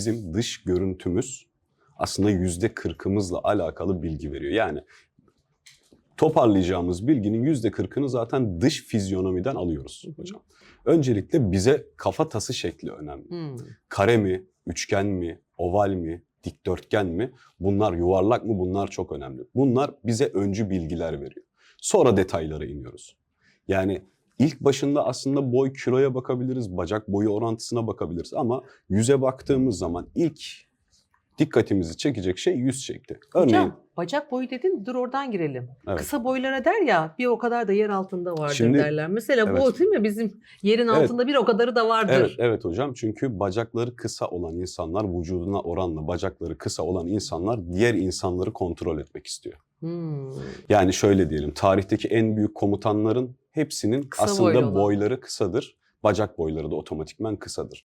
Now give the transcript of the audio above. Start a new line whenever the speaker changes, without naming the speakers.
bizim dış görüntümüz aslında yüzde kırkımızla alakalı bilgi veriyor. Yani toparlayacağımız bilginin yüzde kırkını zaten dış fizyonomiden alıyoruz hocam. Öncelikle bize kafa tası şekli önemli.
Hmm.
Kare mi, üçgen mi, oval mi, dikdörtgen mi? Bunlar yuvarlak mı? Bunlar çok önemli. Bunlar bize öncü bilgiler veriyor. Sonra detaylara iniyoruz. Yani ilk başında aslında boy kiloya bakabiliriz, bacak boyu orantısına bakabiliriz ama yüze baktığımız zaman ilk dikkatimizi çekecek şey yüz şekli. Örneğin
Hocam bacak boyu dedin dur oradan girelim.
Evet.
Kısa boylara der ya bir o kadar da yer altında vardır
Şimdi-
derler. Mesela bu
evet.
değil mi bizim yerin
Evet.
altında bir o kadarı da vardır.
Evet, evet hocam. Çünkü bacakları kısa olan insanlar, vücuduna oranla bacakları kısa olan insanlar diğer insanları kontrol etmek istiyor.
Hmm.
Yani şöyle diyelim, tarihteki en büyük komutanların hepsinin
Kısa boylu
aslında
olan.
boyları kısadır. Bacak boyları da otomatikman kısadır.